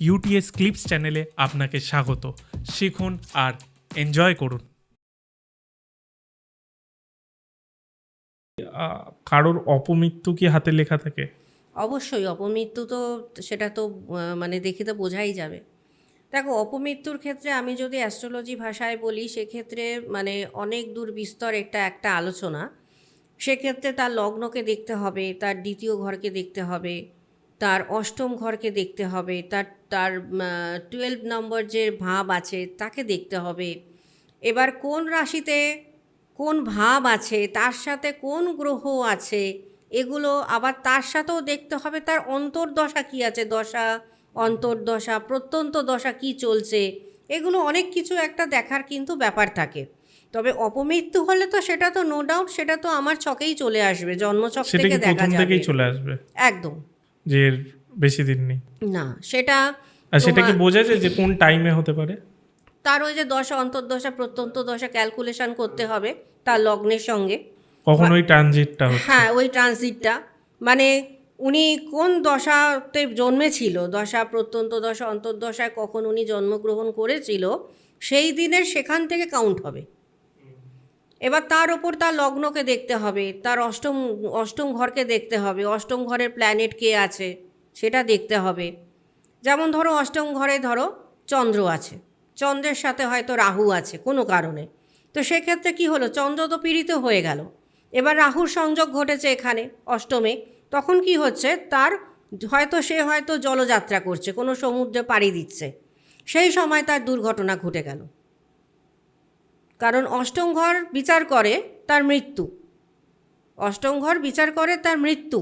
UTS clips চ্যানেলে আপনাকে স্বাগত। শিখুন আর এনজয় করুন। কারোর অপমৃত্যু কি হাতে লেখা থাকে? অবশ্যই, অপমৃত্যু তো সেটা তো মানে দেখে তো বোঝাই যাবে। দেখো, অপমৃত্যুর ক্ষেত্রে আমি যদি অ্যাস্ট্রোলজি ভাষায় বলি, সেক্ষেত্রে মানে অনেক দূর বিস্তর একটা একটা আলোচনা। সেক্ষেত্রে তার লগ্নকে দেখতে হবে, তার দ্বিতীয় ঘরকে দেখতে হবে। তার অষ্টম ঘরকে দেখতে হবে তার তার টুয়েলভ নম্বর যে ভাব আছে তাকে দেখতে হবে। এবার কোন রাশিতে কোন ভাব আছে তার সাথে কোন গ্রহ আছে এগুলো আবার তার সাথেও দেখতে হবে তার অন্তর্দশা কী আছে দশা অন্তর্দশা প্রত্যন্ত দশা কি চলছে এগুলো অনেক কিছু একটা দেখার কিন্তু ব্যাপার থাকে। তবে অপমৃত্যু হলে তো সেটা তো নো ডাউট সেটা তো আমার ছকেই চলে আসবে জন্মছক সেটা থেকে দেখা যাবে। চলে আসবে? একদম। যে এর বেশি দিন নেই। না সেটা আর সেটা কি বোঝা যায় যে কোন টাইমে হতে পারে? তার ওই যে দশা অন্তর্দশা প্রত্যন্ত দশা ক্যালকুলেশন করতে হবে তার লগ্নের সঙ্গে। কখন ওই ট্রানজিটটা হ্যাঁ ওই ট্রানজিটটা মানে উনি কোন দশাতে জন্মেছিল? দশা প্রত্যন্ত দশা অন্তর্দশায় কখন উনি জন্মগ্রহণ করেছিল? সেই দিনের সেখান থেকে কাউন্ট হবে। এবার তার ওপর তার লগ্নকে দেখতে হবে, তার অষ্টম অষ্টম ঘরকে দেখতে হবে, অষ্টম ঘরের প্ল্যানেট কে আছে সেটা দেখতে হবে। যেমন ধরো অষ্টম ঘরে ধরো চন্দ্র আছে, চন্দ্রের সাথে হয়তো রাহু আছে কোনো কারণে। তো সেক্ষেত্রে কি হলো, চন্দ্র তো পীড়িত হয়ে গেল। এবার রাহুর সংযোগ ঘটেছে এখানে অষ্টমে, তখন কি হচ্ছে, তার হয়তো সে হয়তো জলযাত্রা করছে, কোনো সমুদ্রে পাড়ি দিচ্ছে। সেই সময় তার দুর্ঘটনা ঘটে গেল। কারণ অষ্টম ঘর বিচার করে তার মৃত্যু। অষ্টম ঘর বিচার করে তার মৃত্যু।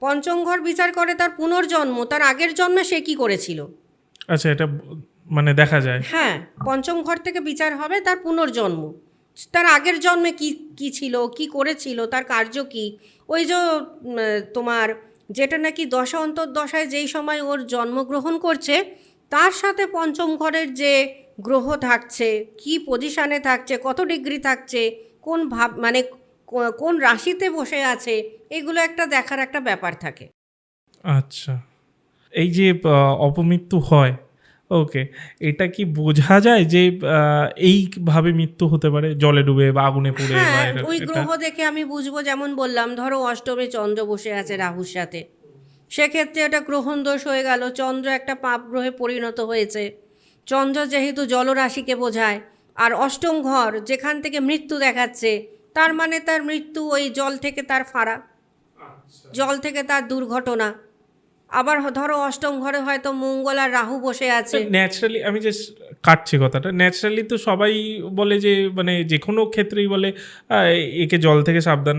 পঞ্চম ঘর বিচার করে তার পুনর্জন্ম। তার আগের জন্মে সে কি করেছিল? আচ্ছা এটা মানে দেখা যায়। হ্যাঁ পঞ্চম ঘর থেকে বিচার হবে তার পুনর্জন্ম। তার আগের জন্মে কি কি ছিল কি করেছিল তার কার্য কি? ওই যে তোমার যেটা নাকি দশা অন্তর্দশায় যেই সময় ওর জন্মগ্রহণ করছে তার সাথে পঞ্চম ঘরের যে গ্রহ থাকছে কি পজিশানে থাকছে কত ডিগ্রি থাকছে কোন ভাব মানে কোন রাশিতে বসে আছে এগুলো একটা দেখার একটা ব্যাপার থাকে। আচ্ছা। এই যে অপমৃত্যু হয় ওকে এটা কি বোঝা যায় যে এইভাবে মৃত্যু হতে পারে? জলে ডুবে বা আগুনে পুড়ে হ্যাঁ ওই গ্রহ দেখে আমি বুঝব যেমন বললাম ধরো অষ্টমে চন্দ্র বসে আছে রাহুর সাথে। সেক্ষেত্রে এটা গ্রহণ দোষ হয়ে গেল। চন্দ্র একটা পাপ গ্রহে পরিণত হয়েছে। চন্দ্র যেহেতু জলরাশিকে বোঝায় আর অষ্টম ঘর যেখান থেকে মৃত্যু দেখাচ্ছে তার মানে তার মৃত্যু ওই জল থেকে তার ফাড়া। জল থেকে তার দুর্ঘটনা। আবার ধরো অষ্টম ঘরে হয়তো মঙ্গল আর রাহু বসে আছে। ন্যাচারালি আমি যে কাটছি কথাটা। ন্যাচারালি তো সবাই বলে যে মানে যে কোনো ক্ষেত্রেই বলে একে জল থেকে সাবধান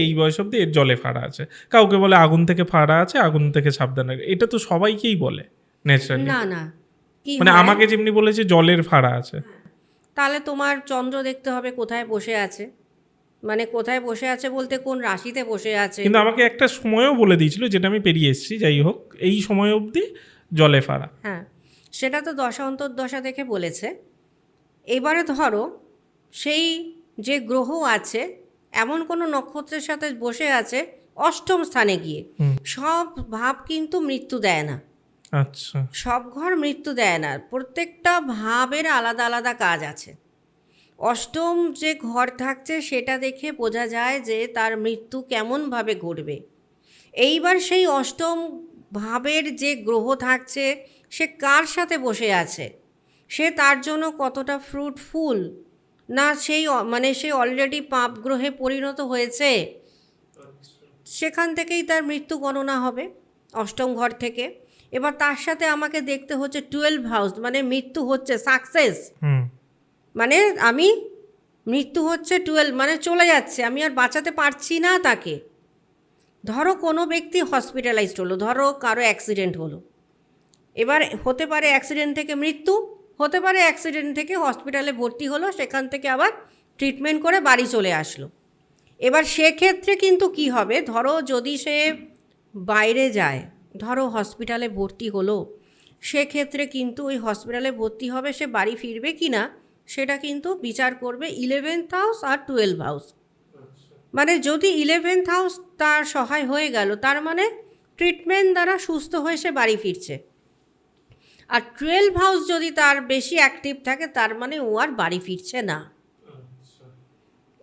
এই বয়স অব্দি এর জলে ফাড়া আছে। কাউকে বলে আগুন থেকে ফাড়া আছে আগুন থেকে সাবধান এটা তো সবাইকেই বলে ন্যাচারালি না না মানে আমাকে যেমনি বলেছে জলের ফাড়া আছে। তাহলে তোমার চন্দ্র দেখতে হবে কোথায় বসে আছে। মানে কোথায় বসে আছে বলতে কোন রাশিতে বসে আছে। কিন্তু আমাকে একটা সময়ও বলে দিয়েছিল যেটা আমি পেরিয়ে এসেছি যাই হোক এই সময় অবধি জলে ফাড়া। হ্যাঁ সেটা তো দশা অন্তর্দশা দেখে বলেছে। এবারে ধরো সেই যে গ্রহ আছে এমন কোনো নক্ষত্রের সাথে বসে আছে অষ্টম স্থানে গিয়ে। সব ভাব কিন্তু মৃত্যু দেয় না। আচ্ছা। সব ঘর মৃত্যু দেয় না। প্রত্যেকটা ভাবের আলাদা আলাদা কাজ আছে। অষ্টম যে ঘর থাকছে সেটা দেখে বোঝা যায় যে তার মৃত্যু কেমনভাবে ঘটবে। এইবার সেই অষ্টম ভাবের যে গ্রহ থাকছে সে কার সাথে বসে আছে? সে তার জন্য কতটা ফ্রুটফুল না সেই অ- মানে সেই অলরেডি পাপ গ্রহে পরিণত হয়েছে। সেখান থেকেই তার মৃত্যু গণনা হবে অষ্টম ঘর থেকে। এবার তার সাথে আমাকে দেখতে হচ্ছে টুয়েলভ হাউস মানে মৃত্যু হচ্ছে সাকসেস মানে আমি মৃত্যু হচ্ছে টুয়েলভ মানে চলে যাচ্ছে আমি আর বাঁচাতে পারছি না তাকে। ধরো কোনো ব্যক্তি হসপিটালাইজড হলো ধরো কারও অ্যাক্সিডেন্ট হলো। এবার হতে পারে অ্যাক্সিডেন্ট থেকে মৃত্যু হতে পারে অ্যাক্সিডেন্ট থেকে হসপিটালে ভর্তি হলো, সেখান থেকে আবার ট্রিটমেন্ট করে বাড়ি চলে আসলো। এবার সেক্ষেত্রে কিন্তু কি হবে? ধরো যদি সে বাইরে যায়, ধরো হসপিটালে ভর্তি হলো, সেক্ষেত্রে কিন্তু ওই হসপিটালে ভর্তি হবে, সে বাড়ি ফিরবে কি না, সেটা কিন্তু বিচার করবে ইলেভেন্থ হাউস আর টুয়েলভ হাউস মানে যদি ইলেভেন্থ হাউস তার সহায় হয়ে গেল, তার মানে ট্রিটমেন্ট দ্বারা সুস্থ হয়ে সে বাড়ি ফিরছে। আর টুয়েলভ হাউস যদি তার বেশি অ্যাক্টিভ থাকে তার মানে ও আর বাড়ি ফিরছে না।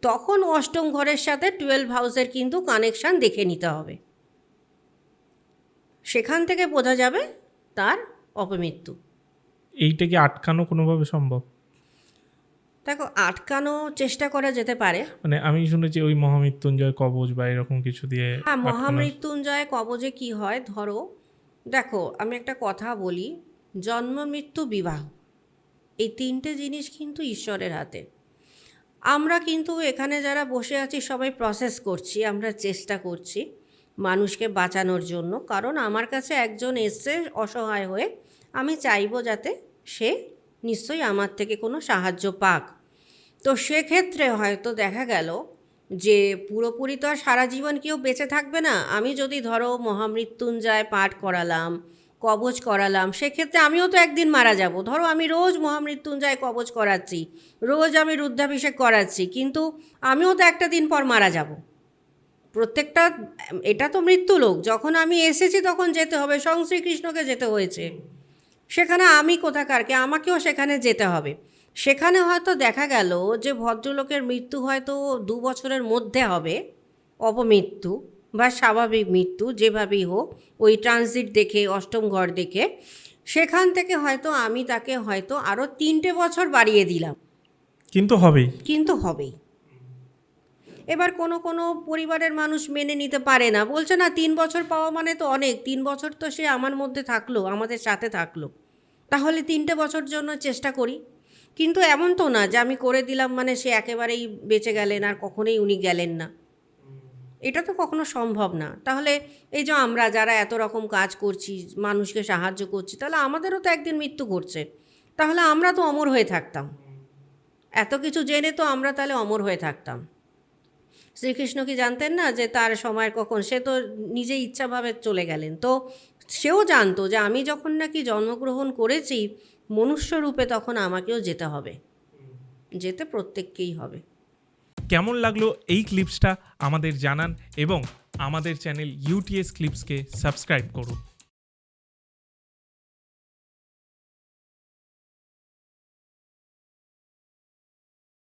তখন অষ্টম ঘরের সাথে টুয়েলভ হাউসের কিন্তু কানেকশান দেখে নিতে হবে। সেখান থেকে বোঝা যাবে তার অপমৃত্যু। এইটা কি আটকানো কোনোভাবে সম্ভব? দেখো আটকানো চেষ্টা করা যেতে পারে। মানে আমি শুনেছি ওই মহামৃত্যুঞ্জয় কবজ বা এরকম কিছু দিয়ে হ্যাঁ মহামৃত্যুঞ্জয় কবজে কি হয়? ধরো দেখো আমি একটা কথা বলি। জন্ম, মৃত্যু, বিবাহ। এই তিনটে জিনিস কিন্তু ঈশ্বরের হাতে। আমরা কিন্তু এখানে যারা বসে আছি সবাই প্রসেস করছি, আমরা চেষ্টা করছি মানুষকে বাঁচানোর জন্য। কারণ আমার কাছে একজন এসছে অসহায় হয়ে, আমি চাইব যাতে সে নিশ্চয়ই আমার থেকে কোনো সাহায্য পাক। তো সেক্ষেত্রে হয়তো দেখা গেল যে পুরোপুরি তো আর সারা জীবন কেউ বেঁচে থাকবে না। আমি যদি ধরো মহামৃত্যুঞ্জয় পাঠ করালাম কবচ করালাম। সেক্ষেত্রে আমিও তো একদিন মারা যাব। ধরো আমি রোজ মহামৃত্যুঞ্জয় কবচ করাচ্ছি, রোজ আমি রুদ্রাভিষেক করাচ্ছি, কিন্তু আমিও তো একটা দিন পর মারা যাব। প্রত্যেকটা, এটা তো মৃত্যু লোক যখন আমি এসেছি তখন যেতে হবে, স্বয়ং শ্রীকৃষ্ণকে যেতে হয়েছে। সেখানে আমি কোথাকারকে, আমাকেও সেখানে যেতে হবে। সেখানে হয়তো দেখা গেল যে ভদ্রলোকের মৃত্যু হয়তো দু বছরের মধ্যে হবে, অপমৃত্যু। বা স্বাভাবিক মৃত্যু যেভাবেই হোক ওই ট্রানজিট দেখে অষ্টম ঘর দেখে সেখান থেকে হয়তো আমি তাকে হয়তো আরও তিনটে বছর বাড়িয়ে দিলাম। কিন্তু হবেই। কিন্তু হবেই। এবার কোনো কোনো পরিবারের মানুষ মেনে নিতে পারে না। বলছে না তিন বছর পাওয়া মানে তো অনেক। তিন বছর তো সে আমার মধ্যে থাকল আমাদের সাথে থাকল। তাহলে তিনটে বছর জন্য চেষ্টা করি। কিন্তু এমন তো না যে আমি করে দিলাম মানে সে একেবারেই বেঁচে গেলেন আর কখনোই উনি গেলেন না। এটা তো কখনো সম্ভব না। তাহলে এই যে আমরা যারা এত রকম কাজ করছি, মানুষকে সাহায্য করছি, তাহলে আমাদেরও তো একদিন মৃত্যু ঘটছে। তাহলে আমরা তো অমর হয়ে থাকতাম। এত কিছু জেনে তো আমরা তাহলে অমর হয়ে থাকতাম। শ্রীকৃষ্ণ কি জানতেন না যে তার সময় কখন? সে তো নিজে ইচ্ছাভাবে চলে গেলেন। তো সেও জানতো যে আমি যখন নাকি জন্মগ্রহণ করেছি মনুষ্য রূপে তখন আমাকেও যেতে হবে। যেতে প্রত্যেককেই হবে। কেমন লাগল এই ক্লিপসটা আমাদের জানান এবং আমাদের চ্যানেল ইউটিএস ক্লিপসকে সাবস্ক্রাইব করুন।